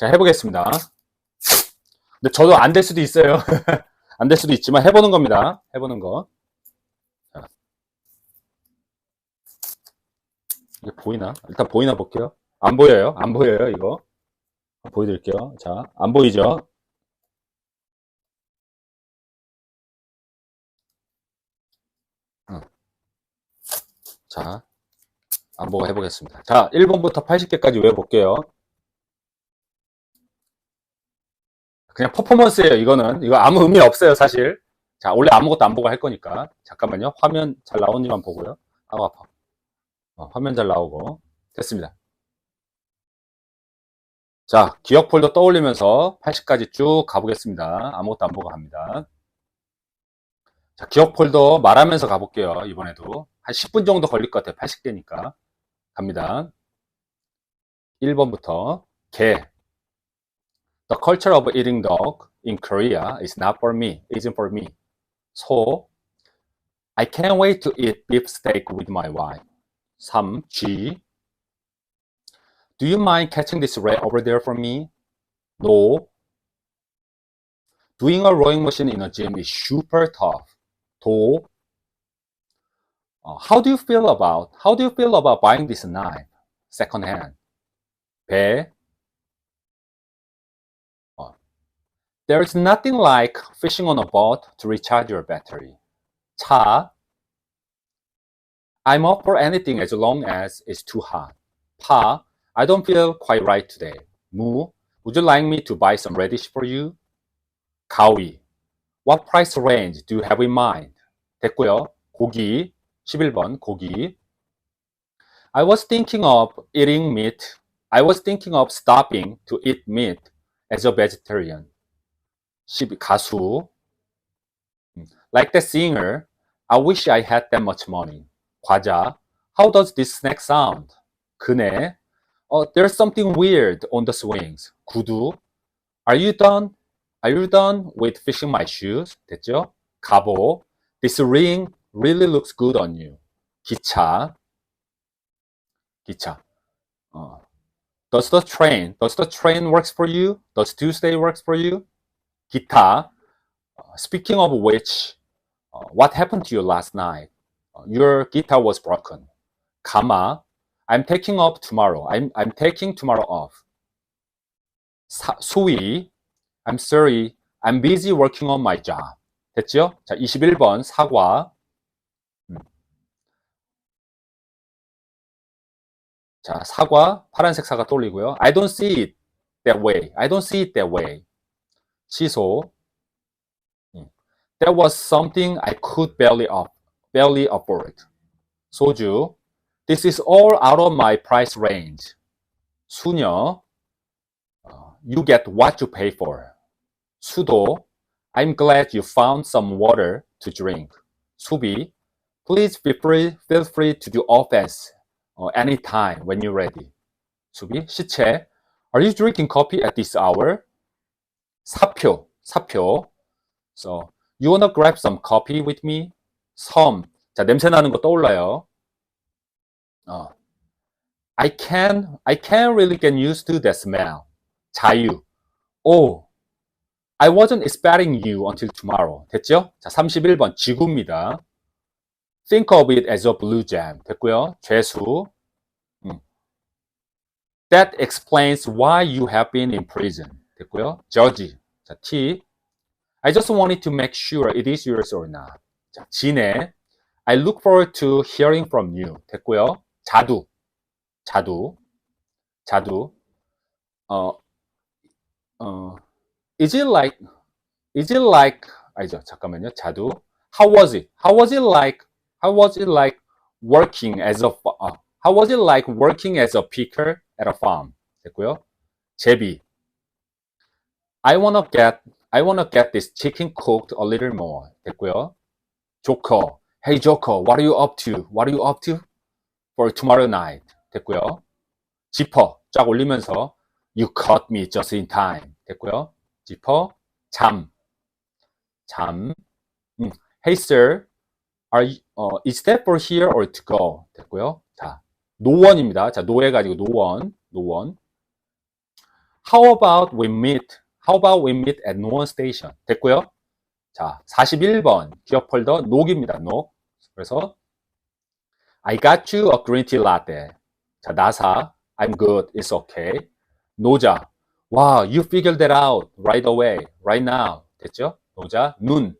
자, 해보겠습니다. 근데 저도 안 될 수도 있어요. 안 될 수도 있지만 해보는 겁니다. 해보는 거. 자. 이게 보이나? 일단 보이나 볼게요. 안 보여요. 안 보여요, 이거. 보여드릴게요. 자, 안 보이죠? 응. 자, 안 보고 해보겠습니다. 자, 1번부터 80개까지 외워볼게요. 그냥 퍼포먼스예요, 이거는. 이거 아무 의미 없어요, 사실. 자, 원래 아무것도 안 보고 할 거니까. 잠깐만요. 화면 잘 나오는지만 보고요. 아우, 아파. 어, 화면 잘 나오고. 됐습니다. 자, 기억 폴더 떠올리면서 80까지 쭉 가보겠습니다. 아무것도 안 보고 합니다. 자, 기억 폴더 말하면서 가볼게요. 이번에도. 한 10분 정도 걸릴 것 같아요. 80개니까. 갑니다. 1번부터 개. the culture of eating dog in Korea is not for me, isn't for me. So I can't wait to eat beefsteak with my wife. Sam G. Do you mind catching this rat over there for me? No. Doing a rowing machine in a gym is super tough. Do. Uh, how do you feel about how do you feel about buying this knife secondhand? 배 There's nothing like fishing on a boat to recharge your battery. 차. I'm up for anything as long as it's too hot. 파. I don't feel quite right today. 무. Would you like me to buy some radish for you? 가위. What price range do you have in mind? 됐고요. 고기. 11번 고기. I was thinking of eating meat. I was thinking of stopping to eat meat as a vegetarian. 12 가수. Like the singer, I wish I had that much money. 과자. How does this snack sound? 그네. Oh, there's something weird on the swings. 구두. Are you done? Are you done with fishing my shoes? 됐죠? 갑오. This ring really looks good on you. 기차. 기차. 어. Does the train, does the train works for you? Does Tuesday works for you? 기타. Uh, speaking of which, uh, what happened to you last night? Uh, your guitar was broken. 가마. I'm taking off tomorrow. I'm, I'm taking tomorrow off. 사, 소위. I'm sorry. I'm busy working on my job. 됐죠? 자, 21번 사과. 음. 자, 사과, 파란색 사과 떠올리고요. I don't see it that way. I don't see it that way. 취소. 음. That was something I could barely up, barely afford. 소주. This is all out of my price range. 수녀. 어, You get what you pay for. 수도. I'm glad you found some water to drink. 수비. Please feel free, feel free to do offense uh, anytime when you're ready. 수비. 시체. Are you drinking coffee at this hour? 사표. 사표. So, you wanna grab some coffee with me? 섬. 자, 냄새 나는 거 떠올라요. 어. I can, I can't really get used to that smell. 자유. Oh, I wasn't expecting you until tomorrow. 됐죠? 자, 31번 지구입니다. Think of it as a blue jam. 됐고요. 죄수. 음. That explains why you have been in prison. 됐고요. judge. 자, T. I just wanted to make sure it is yours or not. 자, 진해. I look forward to hearing from you. 됐고요. 자두. 자두. 자두. 어, 어, is it like, is it like, 아니죠. 잠깐만요. 자두. How was it? How was it like, how was it like working as a, uh, how was it like working as a picker at a farm? 됐고요. 제비. I wanna get, I wanna get this chicken cooked a little more. 됐고요. 조커. Hey Joker, what are you up to? What are you up to? For tomorrow night. 됐고요. 지퍼. 쫙 올리면서 You caught me just in time. 됐고요. 지퍼. 잠. 잠. 음. Hey sir, are you, 어, is that for here or to go? 됐고요. 자, 노원입니다. 자, 노해 가지고 노원. 노원. How about we meet? How about we meet at Noon Station? 됐고요. 자, 41번 기억 폴더 녹입니다. 녹. 그래서 I got you a green tea latte. 자, 나사. I'm good. It's okay. 노자. Wow, you figured that out right away, right now. 됐죠? 노자. 눈.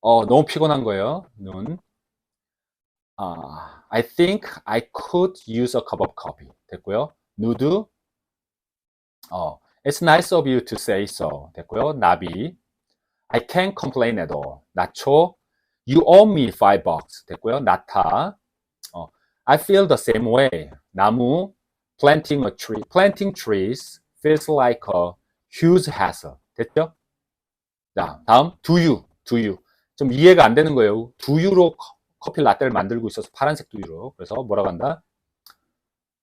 어, 너무 피곤한 거예요. 눈. 아, I think I could use a cup of coffee. 됐고요. 누드. 어, it's nice of you to say so. 됐고요. 나비. I can't complain at all. 나초. You owe me five bucks. 됐고요. 나타. 어, I feel the same way. 나무. Planting a tree. Planting trees feels like a huge hassle. 됐죠? 자, 다음 do you. do you. 좀 이해가 안 되는 거예요. 두유로 커피 라떼를 만들고 있어서 파란색 두유로. 그래서 뭐라고 한다?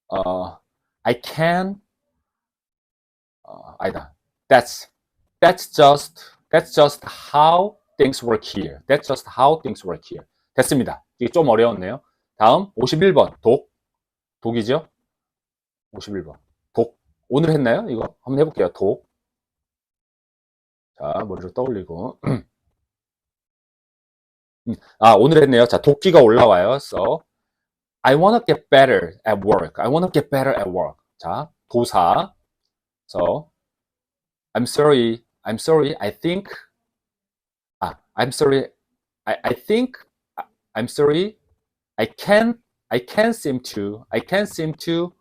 어, I can 어, 아니다. That's that's just that's just how things work here. That's just how things work here. 됐습니다. 이게 좀 어려웠네요. 다음 51번 독 독이죠? 51번 독 오늘 했나요? 이거 한번 해볼게요. 독. 자 머리를 떠올리고 아 오늘 했네요. 자 도끼가 올라와요. So I wanna get better at work. I wanna get better at work. 자 도사. So I'm sorry. I'm sorry. I think. 아 I'm sorry. I I think. I'm sorry. I can't. I can't seem to. I can't seem to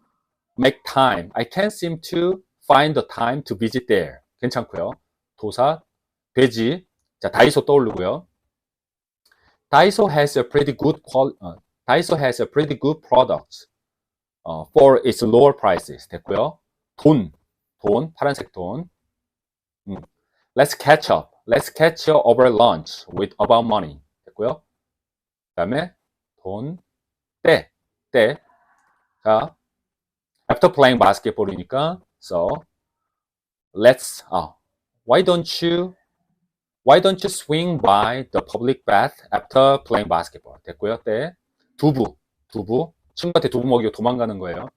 make time. I can't seem to find the time to visit there. 괜찮고요. 도사 돼지. 자 다이소 떠오르고요. Daiso has a pretty good qual. 어, Daiso has a pretty good product 어, for its lower prices. 됐고요. 돈, 돈, 파란색 돈. 음. Let's catch up. Let's catch up over lunch with about money. 됐고요. 그 다음에 돈, 때, 때. 자, after playing basketball이니까 so let's. 아, why don't you Why don't you swing by the public bath after playing basketball? 됐고요. 때 두부, 두부. 친구한테 두부 먹이고 도망가는 거예요.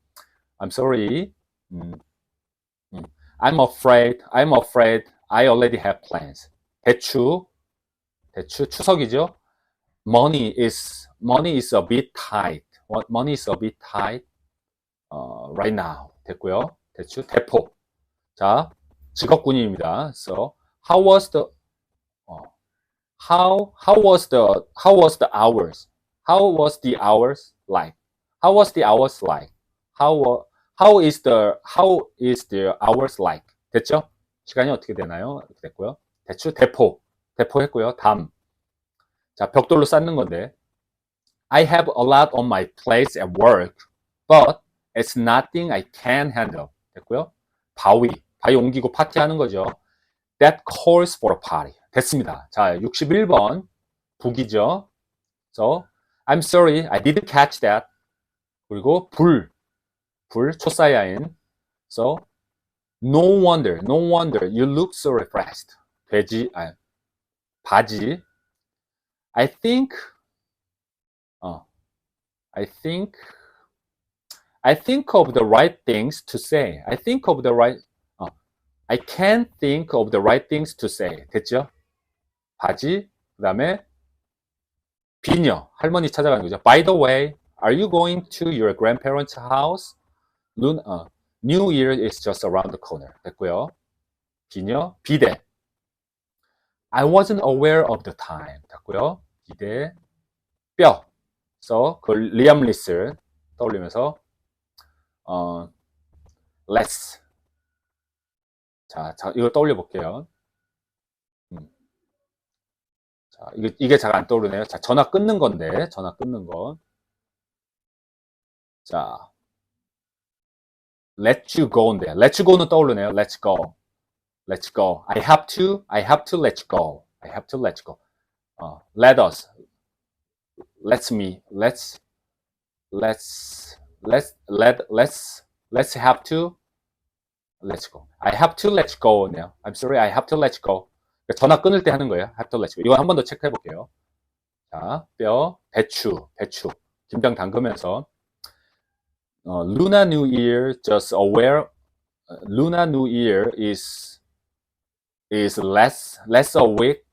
I'm sorry. 음, 음. I'm afraid. I'm afraid. I already have plans. 대추, 대추 추석이죠. Money is money is a bit tight. Money is a bit tight uh, right now. 됐고요. 대추 대포. 자, 직업군인입니다. So, how was the how how was the how was the hours? How was the hours like? How was the hours like? How how is the how is the hours like? 됐죠? 시간이 어떻게 되나요? 이렇게 됐고요. 대추 대포 대포 했고요. 담. 자 벽돌로 쌓는 건데. I have a lot on my plate at work, but it's nothing I can handle. 됐고요. 바위 바위 옮기고 파티하는 거죠. That calls for a party. 됐습니다. 자, 61번 북이죠. So, I'm sorry, I didn't catch that. 그리고 불, 불, 초사야인. So, no wonder, no wonder you look so refreshed. 돼지, 아, 바지. I think, 어, I think, I think of the right things to say. I think of the right, 어, I can't think of the right things to say. 됐죠? 바지, 그 다음에 비녀, 할머니 찾아가는 거죠. By the way, are you going to your grandparents' house? 눈, 어, New Year is just around the corner. 됐고요. 비녀, 비대. I wasn't aware of the time. 됐고요. 비대, 뼈. So, 그 리암 리스 떠올리면서 어, let's. 자, 자, 이거 떠올려 볼게요. 자, 이게, 이게 잘 안 떠오르네요. 자, 전화 끊는 건데, 전화 끊는 거. 자, let you go인데, let you go는 떠오르네요. let's go. let's go. I have to, I have to let you go. I have to let you go. 어, let us. let's me, let's, let's, let's, let, let's, let's have to, let's go. I have to let go네요. I'm sorry, I have to let go. 그러니까 전화 끊을 때 하는 거예요. have to let go. 이건 한번 더 체크해 볼게요. 자, 뼈, 배추, 배추. 김장 담그면서 어, Luna New Year just aware Lunar New Year is is less less a week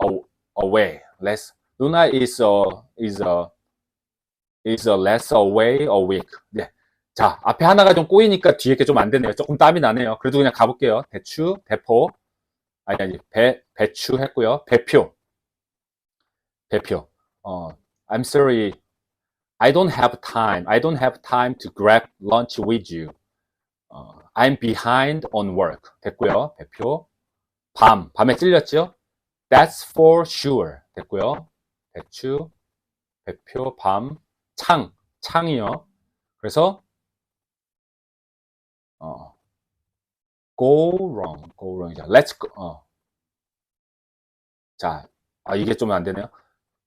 aw- away. Less Luna is a is a is a less away a week. 네. 자, 앞에 하나가 좀 꼬이니까 뒤에 게 좀 안 되네요. 조금 땀이 나네요. 그래도 그냥 가볼게요. 대추, 대포. 아니, 아니, 배, 배추 했고요. 배표. 배표. 어, I'm sorry. I don't have time. I don't have time to grab lunch with you. 어, I'm behind on work. 됐고요. 배표. 밤. 밤에 찔렸죠? That's for sure. 됐고요. 배추, 배표, 밤, 창. 창이요. 그래서 어, go wrong, go wrong이죠. Let's go. 어. 자, 아 이게 좀 안 되네요.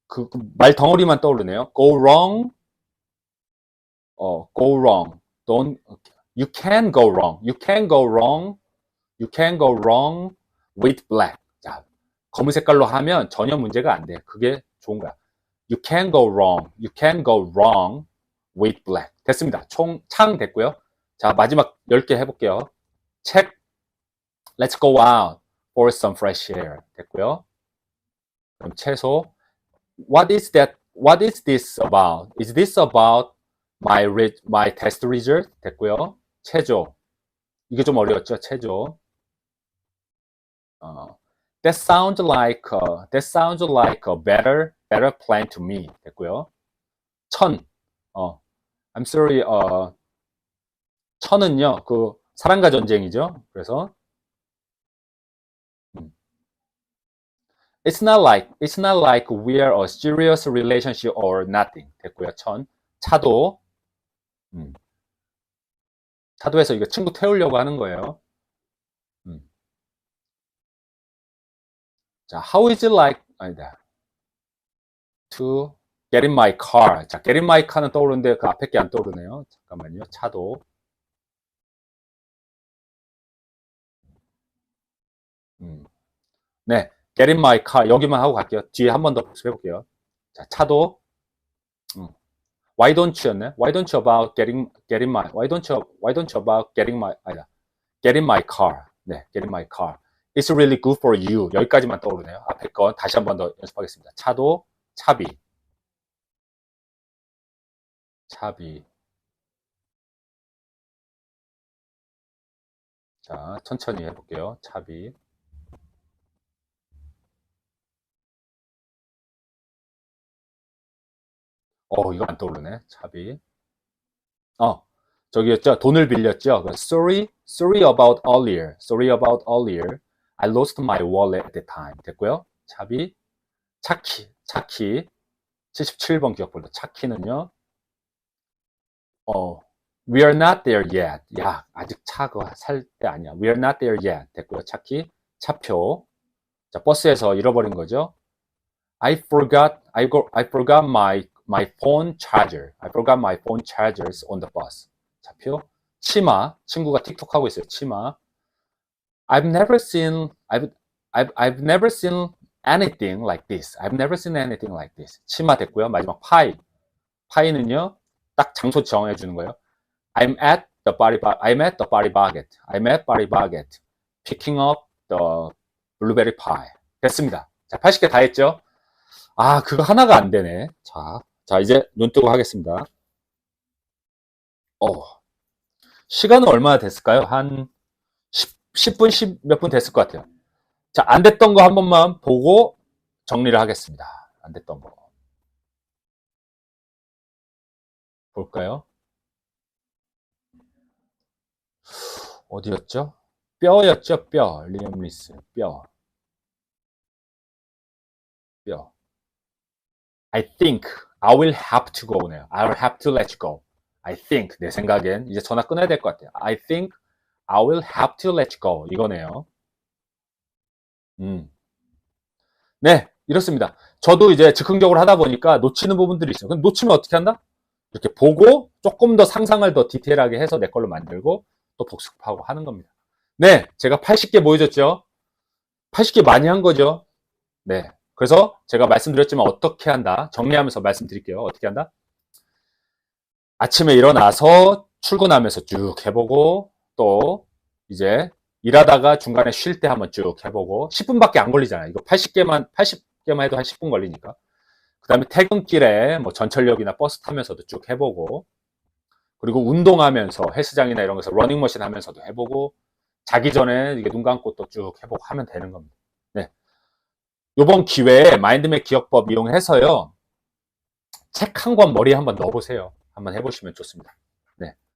그 말 덩어리만 떠오르네요. Go wrong. 어, go wrong. Don't. You can go wrong. You can go wrong. You can go wrong with black. 자, 검은 색깔로 하면 전혀 문제가 안 돼. 그게 좋은 거야. You can go wrong. You can go wrong with black. 됐습니다. 총, 창 됐고요. 자, 마지막 10개 해 볼게요. 책, let's go out for some fresh air. 됐고요. 그럼 채소, what is that, what is this about? Is this about my, re, my test result? 됐고요. 체조. 이게 좀 어려웠죠, 체조. 어, that sounds like, uh, that sounds like a better, better plan to me. 됐고요. 천, 어, I'm sorry, 어, 천은요, 그 사랑과 전쟁이죠. 그래서 음. It's not like it's not like we're a serious relationship or nothing. 됐고요. 천 차도 음. 차도에서 이거 친구 태우려고 하는 거예요. 음. 자, how is it like 아니다. To get in my car. 자, get in my car는 떠오르는데 그 앞에 게 안 떠오르네요. 잠깐만요. 차도 음. 네, get in my car 여기만 하고 갈게요. 뒤에 한 번 더 복습해 볼게요. 자, 차도 음. Why don't you였네? Why don't you about getting getting my Why don't you Why don't you about getting my 아니다. Get in my car. 네, get in my car. It's really good for you. 여기까지만 떠오르네요. 앞에 건 다시 한 번 더 연습하겠습니다. 차도 차비. 차비. 자, 천천히 해볼게요. 차비. 어, 이거 안 떠오르네. 차비. 어, 저기였죠. 돈을 빌렸죠. 그 Sorry, sorry about earlier. Sorry about earlier. I lost my wallet at the time. 됐고요. 차비. 차키, 차키. 77번 기억볼로 차키는요. 어, we are not there yet. 야, 아직 차가 살 때 아니야. We are not there yet. 됐고요. 차키. 차표. 자, 버스에서 잃어버린 거죠. I forgot, I, go, I forgot my my phone charger. I forgot my phone chargers on the bus. 좌표. 치마. 친구가 틱톡 하고 있어요. 치마. I've never seen I've I've I've never seen anything like this. I've never seen anything like this. 치마 됐고요. 마지막 파이. 파이는요. 딱 장소 정해 주는 거예요. I'm at the Bari I'm at the Bari Baguette. I'm at Bari Baguette. Picking up the blueberry pie. 됐습니다. 자, 80개 다 했죠? 아, 그거 하나가 안 되네. 자, 자, 이제 눈 뜨고 하겠습니다. 어, 시간은 얼마나 됐을까요? 한 10, 분 10 몇 분 됐을 것 같아요. 자, 안 됐던 거 한 번만 보고 정리를 하겠습니다. 안 됐던 거. 볼까요? 어디였죠? 뼈였죠, 뼈. 리엄 리스, 뼈. 뼈. I think I will have to go네요. I will have to let you go. I think 내 생각엔 이제 전화 끊어야 될 것 같아요. I think I will have to let you go 이거네요. 음. 네, 이렇습니다. 저도 이제 즉흥적으로 하다 보니까 놓치는 부분들이 있어요. 그럼 놓치면 어떻게 한다? 이렇게 보고 조금 더 상상을 더 디테일하게 해서 내 걸로 만들고 또 복습하고 하는 겁니다. 네, 제가 80개 보여줬죠? 80개 많이 한 거죠? 네. 그래서 제가 말씀드렸지만 어떻게 한다? 정리하면서 말씀드릴게요. 어떻게 한다? 아침에 일어나서 출근하면서 쭉 해보고 또 이제 일하다가 중간에 쉴 때 한번 쭉 해보고 10분밖에 안 걸리잖아요. 이거 80개만 80개만 해도 한 10분 걸리니까. 그다음에 퇴근길에 뭐 전철역이나 버스 타면서도 쭉 해보고 그리고 운동하면서 헬스장이나 이런 것에서 러닝머신 하면서도 해보고 자기 전에 이게 눈 감고 또 쭉 해보고 하면 되는 겁니다. 네. 요번 기회에 마인드맵 기억법 이용해서요. 책 한 권 머리에 한번 넣어보세요. 한번 해보시면 좋습니다.